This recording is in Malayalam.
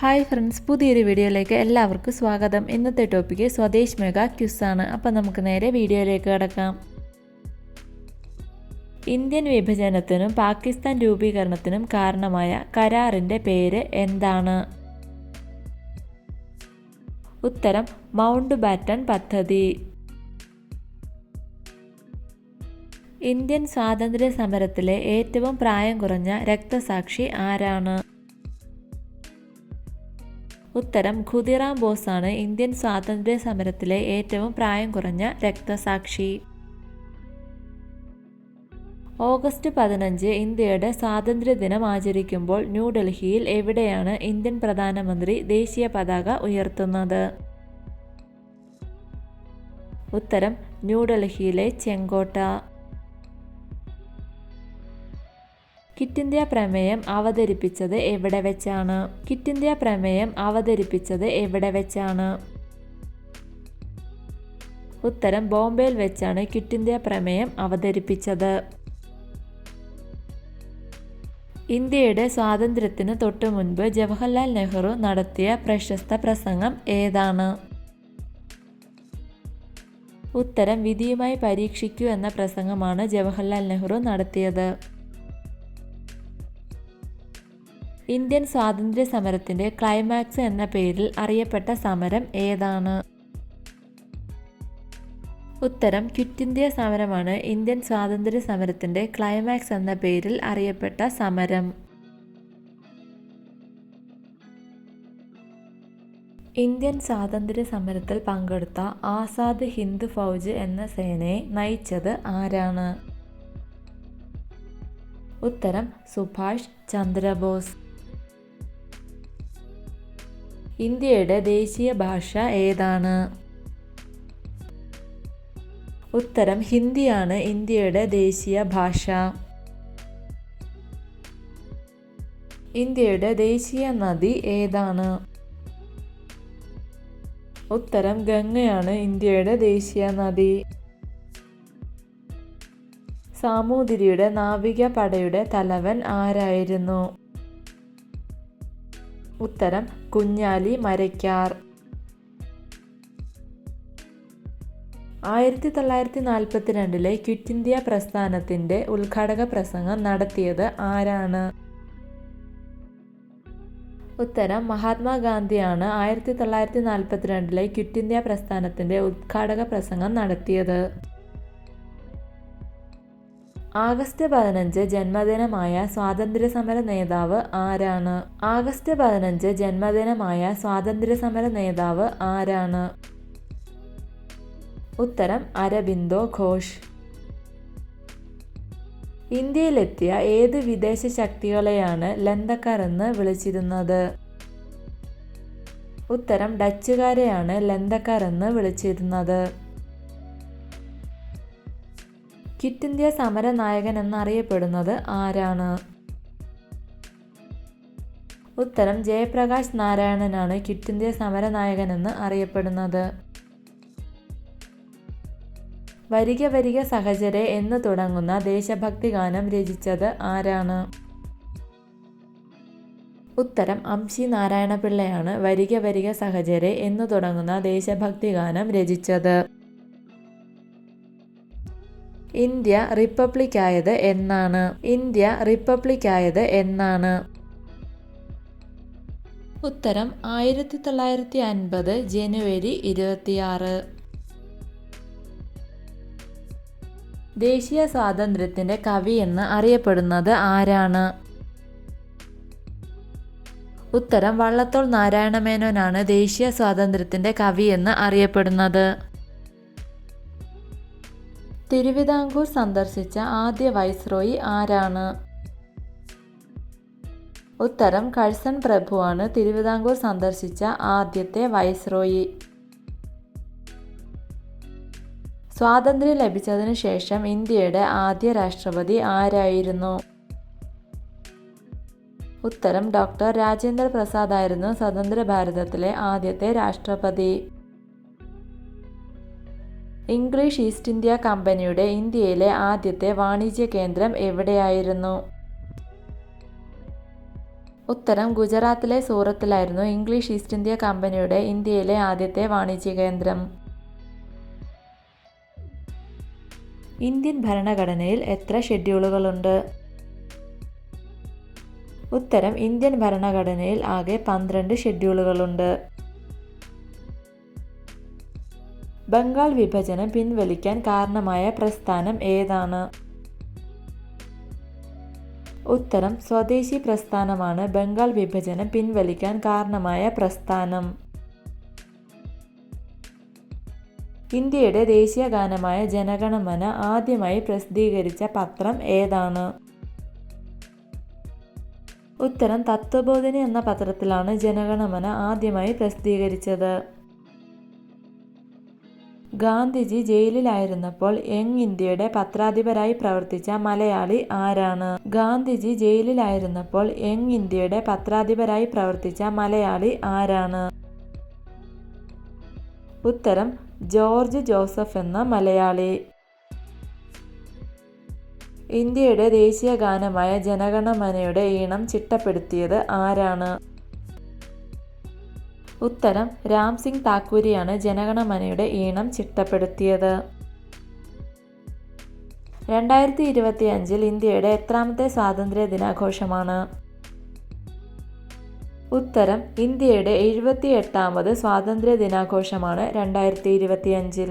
ഹായ് ഫ്രണ്ട്സ് പുതിയൊരു വീഡിയോയിലേക്ക് എല്ലാവർക്കും സ്വാഗതം. ഇന്നത്തെ ടോപ്പിക്ക് സ്വദേശ് മെഗാ ആണ്. അപ്പം നമുക്ക് നേരെ വീഡിയോയിലേക്ക് കിടക്കാം. ഇന്ത്യൻ വിഭജനത്തിനും പാകിസ്ഥാൻ രൂപീകരണത്തിനും കാരണമായ കരാറിന്റെ പേര് എന്താണ്? ഉത്തരം മൗണ്ട് ബാറ്റൺ പദ്ധതി. ഇന്ത്യൻ സ്വാതന്ത്ര്യ സമരത്തിലെ ഏറ്റവും പ്രായം കുറഞ്ഞ രക്തസാക്ഷി ആരാണ്? ഉത്തരം ഖുദിറാം ബോസാണ് ഇന്ത്യൻ സ്വാതന്ത്ര്യ സമരത്തിലെ ഏറ്റവും പ്രായം കുറഞ്ഞ രക്തസാക്ഷി. ഓഗസ്റ്റ് പതിനഞ്ച് ഇന്ത്യയുടെ സ്വാതന്ത്ര്യദിനം ആചരിക്കുമ്പോൾ ന്യൂഡൽഹിയിൽ എവിടെയാണ് ഇന്ത്യൻ പ്രധാനമന്ത്രി ദേശീയ പതാക ഉയർത്തുന്നത്? ഉത്തരം ന്യൂഡൽഹിയിലെ ചെങ്കോട്ട. കിറ്റ് ഇന്ത്യ പ്രമേയം അവതരിപ്പിച്ചത് എവിടെ വെച്ചാണ്? കിറ്റ് ഇന്ത്യ പ്രമേയം അവതരിപ്പിച്ചത് എവിടെ വെച്ചാണ്? ഉത്തരം ബോംബെയിൽ വെച്ചാണ് കിറ്റ് ഇന്ത്യ പ്രമേയം അവതരിപ്പിച്ചത്. ഇന്ത്യയുടെ സ്വാതന്ത്ര്യത്തിന് തൊട്ടു മുൻപ് ജവഹർലാൽ നെഹ്റു നടത്തിയ പ്രശസ്ത പ്രസംഗം ഏതാണ്? ഉത്തരം വിധിയുമായി പരീക്ഷിക്കൂ എന്ന പ്രസംഗമാണ് ജവഹർലാൽ നെഹ്റു നടത്തിയത്. ഇന്ത്യൻ സ്വാതന്ത്ര്യ സമരത്തിന്റെ ക്ലൈമാക്സ് എന്ന പേരിൽ അറിയപ്പെട്ട സമരം ഏതാണ്? ഉത്തരം ക്വിറ്റ് ഇന്ത്യ സമരമാണ് ഇന്ത്യൻ സ്വാതന്ത്ര്യ സമരത്തിന്റെ ക്ലൈമാക്സ് എന്ന പേരിൽ അറിയപ്പെട്ട സമരം. ഇന്ത്യൻ സ്വാതന്ത്ര്യ സമരത്തിൽ പങ്കെടുത്ത ആസാദ് ഹിന്ദ് ഫൗജ് എന്ന സേനയെ നയിച്ചത് ആരാണ്? ഉത്തരം സുഭാഷ് ചന്ദ്രബോസ്. ഇന്ത്യയുടെ ദേശീയ ഭാഷ ഏതാണ്? ഉത്തരം ഹിന്ദിയാണ് ഇന്ത്യയുടെ ദേശീയ ഭാഷ. ഇന്ത്യയുടെ ദേശീയ നദി ഏതാണ്? ഉത്തരം ഗംഗയാണ് ഇന്ത്യയുടെ ദേശീയ നദി. സാമൂതിരിയുടെ നാവിക പടയുടെ തലവൻ ആരായിരുന്നു? ഉത്തരം കുഞ്ഞാലി മരയ്ക്കാർ ആയിരത്തി തൊള്ളായിരത്തി നാൽപ്പത്തി രണ്ടിലെ ക്വിറ്റ് ഇന്ത്യ പ്രസ്ഥാനത്തിന്റെ ഉദ്ഘാടക പ്രസംഗം നടത്തിയത് ആരാണ്? ഉത്തരം മഹാത്മാഗാന്ധിയാണ് ആയിരത്തി തൊള്ളായിരത്തി നാൽപ്പത്തിരണ്ടിലെ ക്വിറ്റ് ഇന്ത്യ പ്രസ്ഥാനത്തിന്റെ ഉദ്ഘാടക പ്രസംഗം നടത്തിയത്. ആഗസ്റ്റ് പതിനഞ്ച് ജന്മദിനമായ സ്വാതന്ത്ര്യസമര നേതാവ് ആരാണ്? ആഗസ്റ്റ് പതിനഞ്ച് ജന്മദിനമായ സ്വാതന്ത്ര്യസമര നേതാവ് ആരാണ്? ഉത്തരം അരബിന്ദോ ഘോഷ്. ഇന്ത്യയിലെത്തിയ ഏത് വിദേശ ശക്തികളെയാണ് ലന്തക്കാർ എന്ന് വിളിച്ചിരുന്നത്? ഉത്തരം ഡച്ചുകാരെയാണ് ലന്തക്കാർ എന്ന് വിളിച്ചിരുന്നത്. ക്വിറ്റ് ഇന്ത്യ സമര നായകൻ എന്നറിയപ്പെടുന്നത് ആരാണ്? ഉത്തരം ജയപ്രകാശ് നാരായണനാണ് ക്വിറ്റ് ഇന്ത്യ സമര നായകൻ എന്ന് അറിയപ്പെടുന്നത്. വരിക വരിക സഹചരെ എന്ന് തുടങ്ങുന്ന ദേശഭക്തി ഗാനം രചിച്ചത് ആരാണ്? ഉത്തരം അംശി നാരായണപിള്ളയാണ് വരിക വരിക സഹചരെ എന്ന് തുടങ്ങുന്ന ദേശഭക്തി ഗാനം രചിച്ചത്. ഇന്ത്യ റിപ്പബ്ലിക് ആയത് എന്നാണ്. ഇന്ത്യ റിപ്പബ്ലിക് ആയത് എന്നാണ്. ഉത്തരം ആയിരത്തി തൊള്ളായിരത്തി അൻപത് ജനുവരി ഇരുപത്തിയാറ്. ദേശീയ സ്വാതന്ത്ര്യത്തിന്റെ കവി എന്ന് അറിയപ്പെടുന്നത് ആരാണ്? ഉത്തരം വള്ളത്തോൾ നാരായണമേനോനാണ് ദേശീയ സ്വാതന്ത്ര്യത്തിന്റെ കവി എന്ന് അറിയപ്പെടുന്നത്. തിരുവിതാംകൂർ സന്ദർശിച്ച ആദ്യ വൈസ്രോയി ആരാണ്? ഉത്തരം കഴ്സൺ പ്രഭുവാണ് തിരുവിതാംകൂർ സന്ദർശിച്ച ആദ്യത്തെ വൈസ്രോയി. സ്വാതന്ത്ര്യം ലഭിച്ചതിനു ശേഷം ഇന്ത്യയുടെ ആദ്യ രാഷ്ട്രപതി ആരായിരുന്നു? ഉത്തരം ഡോക്ടർ രാജേന്ദ്ര പ്രസാദ് ആയിരുന്നു സ്വതന്ത്ര ഭാരതത്തിലെ ആദ്യത്തെ രാഷ്ട്രപതി. ഇംഗ്ലീഷ് ഈസ്റ്റ് ഇന്ത്യ കമ്പനിയുടെ ഇന്ത്യയിലെ ആദ്യത്തെ വാണിജ്യ കേന്ദ്രം എവിടെയായിരുന്നു? ഉത്തരം ഗുജറാത്തിലെ സൂറത്തിലായിരുന്നു ഇംഗ്ലീഷ് ഈസ്റ്റ് ഇന്ത്യ കമ്പനിയുടെ ഇന്ത്യയിലെ ആദ്യത്തെ വാണിജ്യ കേന്ദ്രം. ഇന്ത്യൻ ഭരണഘടനയിൽ എത്ര ഷെഡ്യൂളുകളുണ്ട്? ഉത്തരം ഇന്ത്യൻ ഭരണഘടനയിൽ ആകെ പന്ത്രണ്ട് ഷെഡ്യൂളുകളുണ്ട്. ബംഗാൾ വിഭജനം പിൻവലിക്കാൻ കാരണമായ പ്രസ്ഥാനം ഏതാണ്? ഉത്തരം സ്വദേശി പ്രസ്ഥാനമാണ് ബംഗാൾ വിഭജനം പിൻവലിക്കാൻ കാരണമായ പ്രസ്ഥാനം. ഇന്ത്യയുടെ ദേശീയ ഗാനമായ ജനഗണമന ആദ്യമായി പ്രസിദ്ധീകരിച്ച പത്രം ഏതാണ്? ഉത്തരം തത്വബോധിനി എന്ന പത്രത്തിലാണ് ജനഗണമന ആദ്യമായി പ്രസിദ്ധീകരിച്ചത്. ഗാന്ധിജി ജയിലിലായിരുന്നപ്പോൾ യങ് ഇന്ത്യയുടെ പത്രാധിപരായി പ്രവർത്തിച്ച മലയാളി ആരാണ്? ഗാന്ധിജി ജയിലിലായിരുന്നപ്പോൾ യങ് ഇന്ത്യയുടെ പത്രാധിപരായി പ്രവർത്തിച്ച മലയാളി ആരാണ്? ഉത്തരം ജോർജ് ജോസഫ് എന്ന മലയാളി. ഇന്ത്യയുടെ ദേശീയ ഗാനമായ ജനഗണമനയുടെ ഈണം ചിട്ടപ്പെടുത്തിയത് ആരാണ്? ഉത്തരം രാം സിംഗ് താക്കൂരിയാണ് ജനഗണമനയുടെ ഈണം ചിട്ടപ്പെടുത്തിയത്. രണ്ടായിരത്തി ഇരുപത്തി അഞ്ചിൽ ഇന്ത്യയുടെ എത്രാമത്തെ സ്വാതന്ത്ര്യ ദിനാഘോഷമാണ് ഉത്തരം ഇന്ത്യയുടെ എഴുപത്തി എട്ടാമത് സ്വാതന്ത്ര്യ ദിനാഘോഷമാണ് രണ്ടായിരത്തി ഇരുപത്തി അഞ്ചിൽ